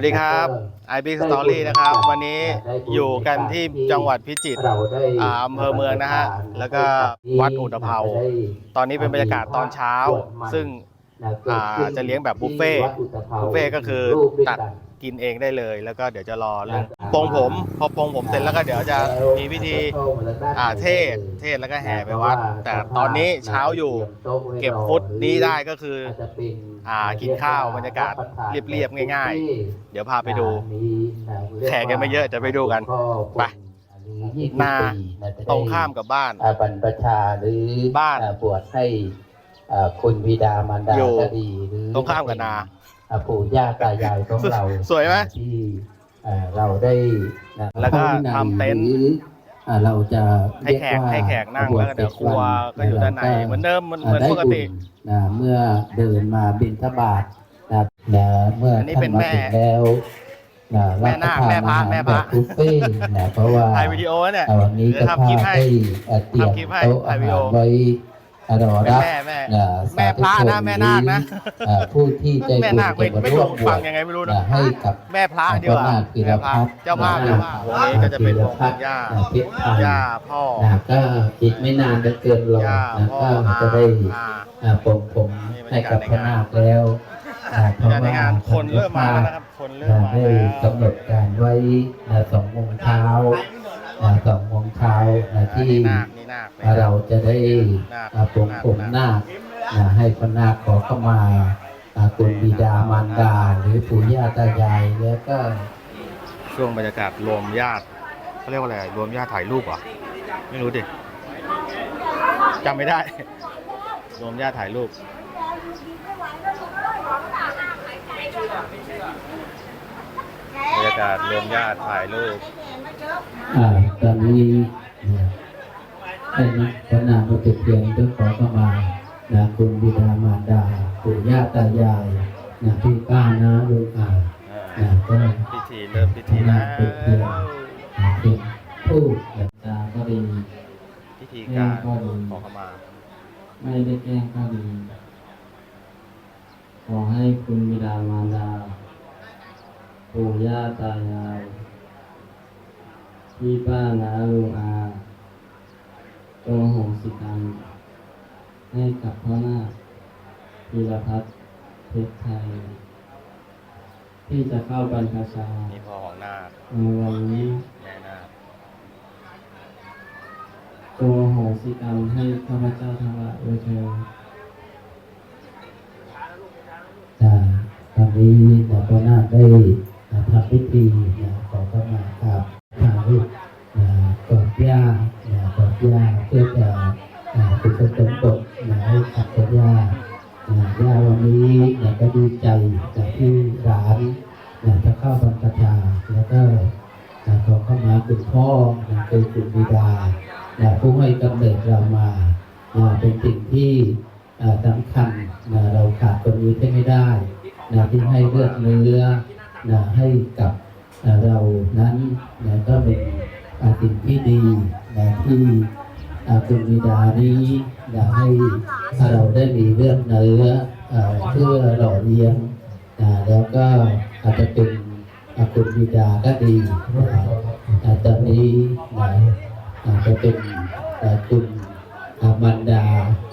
วัสดีครับ i b Story นะครับ วันนี้อยู่กันที่จังหวัดพิจิตรเราได้อ่าอำเภอเมืองนะฮะ แล้วก็วัดอุตภเปาตอนนี้เป็นบรรยากาศตอนเช้า ซึ่งอ่าจะเลี้ยงแบบบุฟเฟ่ต์บุฟเฟ่ต์ก็คือตัก กินเองได้เลย แล้วก็เดี๋ยวจะรอเรื่องปรงผมพอปรงผมเสร็จแล้วก็เดี๋ยวจะมีพิธีอ่าเทศน์เทศน์แล้วก็แห่ไปวัด แต่ตอนนี้เช้าอยู่เก็บฟุตนี้ได้ก็คืออ่ากินข้าวบรรยากาศเรียบๆง่าย ๆ เดี๋ยวพาไปดูแขกกันไม่เยอะเดี๋ยวไปดูกันไปนาตรงข้ามกับบ้านอ่าบรรพชาหรือบ้านอ่บวชให้อ่าคุณบิดามารดาอยู่ก็ดีหรือตรงข้ามกับนาอ่า ปู่ย่าตายายของเราสวยไหมที่อ่าเราได้นะแล้วก็ข้าวินัยทำเต็นท์หรืออ่าเราจะให้แขกเรียว่าให้แขกนั่งแล้วก็เดี๋ยวครัวก็อยู่ด้านในเหมือนเดิมเหมือนเหมือนปกติได้บุญนะเมื่อเดินมาบิณฑบาตนะนะเมื่ออนนี้ท่าเป็นนมาแม่ถึงแล้วนะแม่นาครับปรทแม่พระอาหาแม่พระบบบุฟเฟ่ต์นะเพราะว่าถ่ายวิดีโอเนี่ยอ่าวันนี้เดี๋ยวก็ทำคลิปให้ได้อ่าเตรียมทำคลิปให้โต๊ะถ่าอายวิดีหาโอรไว้ รอเป็นรับแม่แม่นะแม่พระนะแม่นาคนะเอ่อผู้ที่ใจแม่บุญนาคไม่จะไม่ร่วรู้มบวฟัชงยังไงไม่รู้นะนะให้กับแม่พระดีกว่าเจ้านาคพีรแม่พระพัฒน์เจ้าภาพเจ้าภาพวงนี้ก็จะเป็นวงของย่าเพชรพันธุ์ย่าพ่อนะก็อีกไม่นานจะเกินรอย่านะพ่อก็อาจะได้อาอ่าปลงผมให้กับพระนาคแล้วอ่าเพราะการในว่างานคนเริ่มมาแล้วนะครับคนเริ่มมาได้แล้วกำหนดการไว้อ่าสองโมงเช้าอ่า สองโมงเช้านะอันที่นี้นาคนี่นาคนี่เราจะได้นาคอ่าปลงผมนาคนะให้พระนาคขอเข้ามาอ่าคุณบิดามารดา หรือปู่ย่าตายายแล้วก็ช่วงบรรยากาศรวมญาติเขาเรียกว่าอะไรรวมญาติถ่ายรูปเหรอไม่รู้ดิจำไม่ได้ รวมญาติถ่ายรูปบรรยากาศรวมญาติถ่ายรูป อ่าตอนนี้เนี่ยให้นักพระนามปฏิเพียงเพื่อขอเข้ามานะคุณบิดามารดาปู่ย่าตายายนะพี่ป้านะลูกอานะก็พิธีเริ่มพิธีแล้วเป็นเพียงนะเป็นผู้แบบตาก็ดีพิธีการขอเข้ามา ไม่ได้แกล้งก็ดีขอให้คุณบิดามารดาปู่ย่าตายาย พี่ป้าน้าลุงอาจงโหสิกรรมให้กับพ่อหน้าคพีรพัฒน์เพชรไทย ที่จะเข้าบรรพชานี่พ่อของนาคในวันนี้แม่นาคจงโหสิกรรมให้ข้าพเจ้าทั้งหลายด้วยเถิดอ่าตอนนี้นะพระนาคได้นะทำพิธีนะขอเข้ามาครับถ่าย ย่าเพื่อจะอ่าเป็นต้นต้นบทนะให้ขับกับย่าย่าวันนี้นะก็ดีใจจากที่ร้านนะจะเข้าบรรพชาแล้วก็นะขอเข้ามาคุณพ่อนะคือคุณบิดานะผู้ให้กำเนิดเรามานะเป็นสิ่งที่สำคัญนะเราขาดคนนี้ไม่ได้นะที่ให้เลือดเนื้อนะให้กับเรานั้นนะก็เป็นอ่า สิ่งที่ดีนะที่คุณบิดานี้นะให้เราได้มีเลือดเนื้อเพื่อหล่อเลี้ยงแล้วก็อาจจะเป็นคุณบิดาก็ดีนะอ่าตอนนี้นะอาจจะเป็นคุณมันดา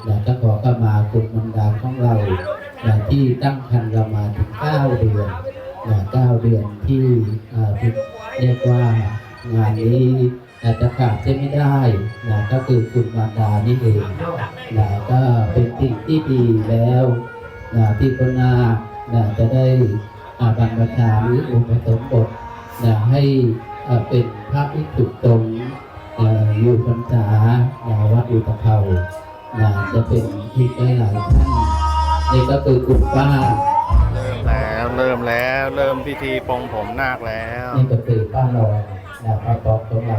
นะก็ขอเข้ามาคุณมันดาของเราที่ตั้งคันเรามาถึงเก้าเดือนนะเก้าเดือนที่อ่าที่เรียกว่า งานนี้อาจจะขาดเส้นไม่ได้นะก็คือคุณมันดานี่เองนะก็เป็นสิ่งที่ดีแล้วนะที่พนานะจะได้อาบังประชาหรืออุปสมบทนะให้อ่าเป็นพระที่ถูกตรงเอ่ออยู่พรรษาอ่าวัดอุตภเปานะจะเป็นที่ได้หลายท่านนี่ก็คือคุณป้าเริ่มแล้วเริ่มแล้วเริ่มพิธีปรงผมนาคแล้ว นี่ก็คือป้ารอง นะป้าป๊อกของเรา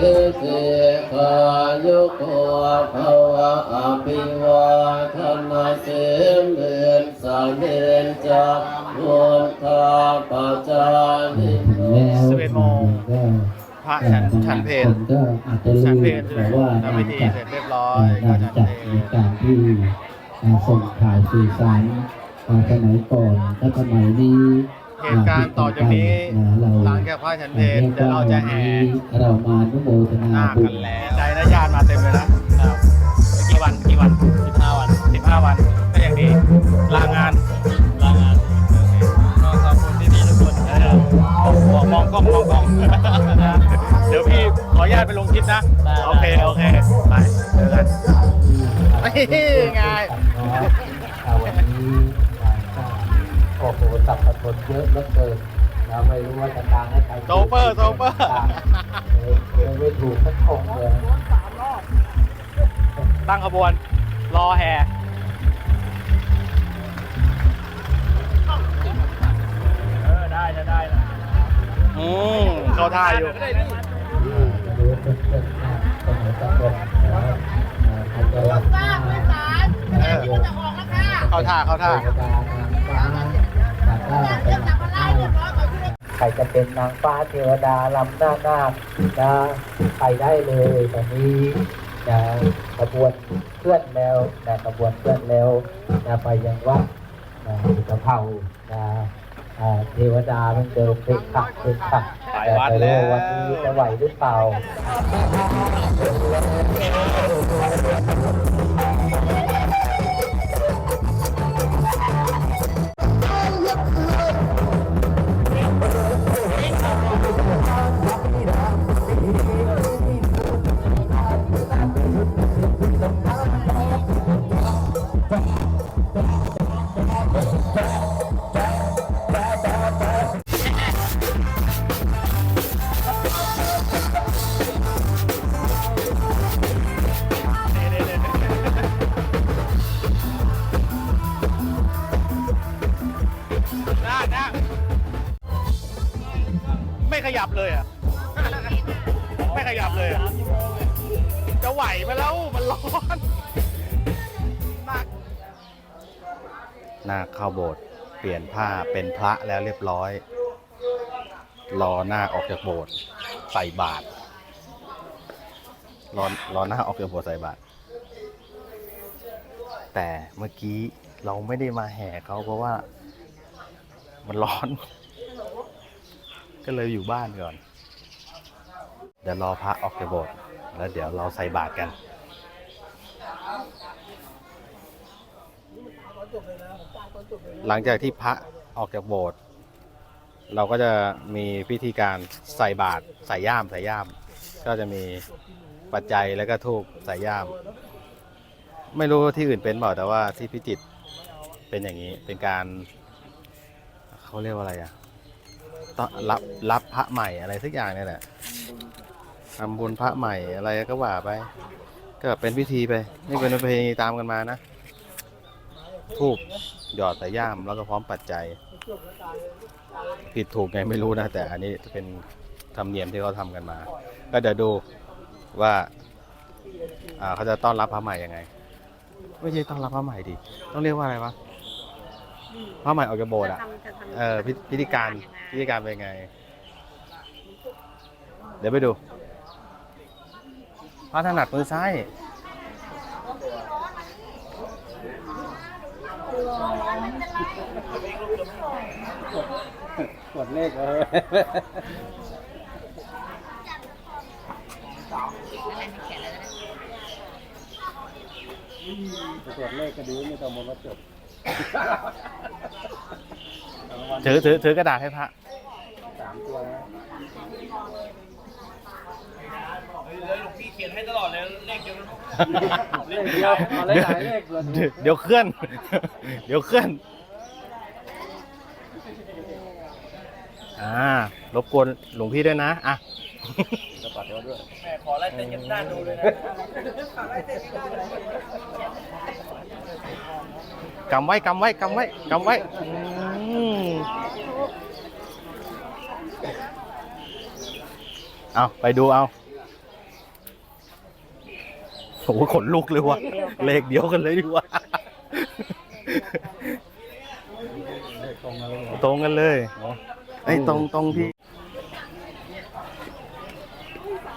เอเกขะยุโกภวะอภิวาทนาเสมเดือนสามเดือนจากพุทธาปัจจานิถึงแล้วสิบเอ็ดโมงก็พระฉันฉันเพลคนก็อาจจะฉัลืนมเพลแต่ว่าทำพิธีเสร็จเรียบร้อยงานก็ฉันจัดเพลในการที่อ่าส่งถ่ายสื่อสารอ่าสมัยก่อนและสมัยนี้ เหตุการณ์ต่อจากนี้อ่าเราหลังจากพระฉันเพลเดี๋ยวเราจะแห่เรามานุโมทนาหน้าบุกันญแล้วใจนะญาติมาเต็มเลยนะครับกี่วันกี่วันสิบห้าวันสิบห้าวันก็อย่างดีลางานลางานก็ขอบคุณพี่ๆทุกคนเออมองมองกล้องมองกล้องเดี๋ยวพี่ขออนุญาตไปลงคลิปนะโอเคโอเคไปเจอกันนี่ไงอ่าวันนี้อ่าก็ โอ้โหสับปะรดเยอะเหลือเกินเราไม่รู้ว่าจะตางให้ใครโซเปอร์โซเปอร์เลยไม่ถูกสักองค์เลยตั้งขบวน รอแห่เออ ได้จะได้นะอืมเข้าท่าอยู่ดูเป็นเป็นสมัยตะกอนนะครับอ่าเขาจะรับหน้าเออเข้าท่าเข้าท่าเทวดานางฟ้า ใครจะเป็นนางฟ้าเทวดาลำหน้าหน้าคนะไปได้เลยตอนนี้นะขบวนเคลื่อนแล้วนะขบวนเคลื่อนแล้วนะไปยังวัดนะอุตภเปานะเทวดามันเดินเป็นขักเป็นขักไปแล้วต่วันนี้จะไหวหรือเปล่า บเลยอะ ไม่ขยับเลยอะจะไหวไหมแล้วมันร้อนนาคนาเข้าโบสถ์เปลี่ยนผ้าเป็นพระแล้วเรียบร้อย รอหน้าออกจากโบสถ์ใส่บาตรรอรอหน้าออกจากโบสถ์ใส่บาตรแต่เมื่อกี้เราไม่ได้มาแห่เขาเพราะว่า มันร้อน ก็เลยอยู่บ้านก่อน เดี๋ยวรอพระออกจากโบสถ์แล้วเดี๋ยวเราใส่บาตรกันหลังจากที่พระออกจากโบสถ์เราก็จะมีพิธีการใส่บาตรใส่ย่ามใส่ย่าม ก็จะมีปัจจัยแล้วก็ทูบใส่ย่าม ไม่รู้ที่อื่นเป็นเปล่าแต่ว่าที่พิจิตรเป็นอย่างนี้เป็นการเขาเรียกว่าอะไรอะ รับรับพระใหม่อะไรสักอย่างนี่แหละทำบุญพระใหม่อะไรก็ว่าไป ก็เป็นพิธีไป นี่เป็นประเพณีตามกันมานะ ทูบหยอดใส่ย่ามแล้วก็พร้อมปัจจัย ผิดถูกไงไม่รู้นะ แต่อันนี้เป็นธรรมเนียมที่เขาทำกันมา ก็เดี๋ยวดูว่าอ่าเขาจะต้อนรับพระใหม่ยังไง ไม่ใช่ต้อนรับพระใหม่ดิ ต้องเรียกว่าอะไรวะ พระใหม่ออกจากโบสถ์อะเออพิพิธีการพิธีการเป็นไง เดี๋ยวไปดูพระถนัดมือซ้าย กดเลขเลยตรวจเลขก็ดีไม่ต้องมาจด ถือถือถือกระดาษให้พระสามตัวนะเลขเดียวเอาหลายๆเลขเลยเดี๋ยวเดี๋ยวเคลื่อน เดี๋ยวเคลื่อน อ่ารบกวนหลวงพี่ด้วยนะอะจะปัดเราด้วย กำไว้กำไว้กำไว้กำไว้อืมเอาไปดูเอาโอ้โหขนลุกเลยว่ะเลขเดียวกันเลยดีกว่าตรงกันเลยเหรอตรงกันเลยไอ้ยตรงตรงที่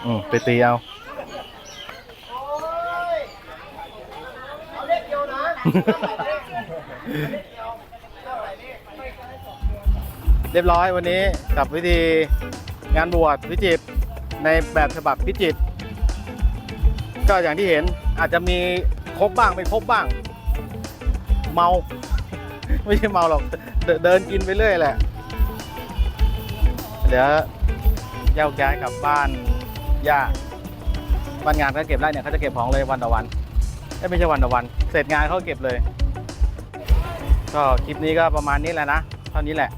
อืมไปตีเอาเเรียบร้อยวันนี้กับวิธีงานบวชพิจิตรในแบบฉบับพิจิตรก็อย่างที่เห็นอาจจะมีครบบ้างไม่ครบบ้าง เมา ไม่ใช่เมาหรอกเดินกินไปเรื่อยแหละเดี๋ยวแยกย้ายกลับบ้านย่าบ้านงานเขาเก็บได้เนี่ยเขาจะเก็บของเลยวันต่อวันไม่ใช่วันต่อวัน เสร็จงานเขาเก็บเลย ก็คลิปนี้ก็ประมาณนี้แหละนะ เท่านี้แหละ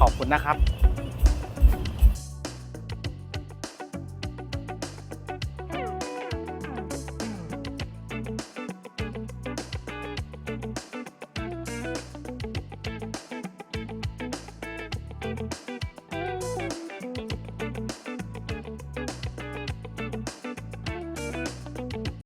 ขอบคุณนะครับ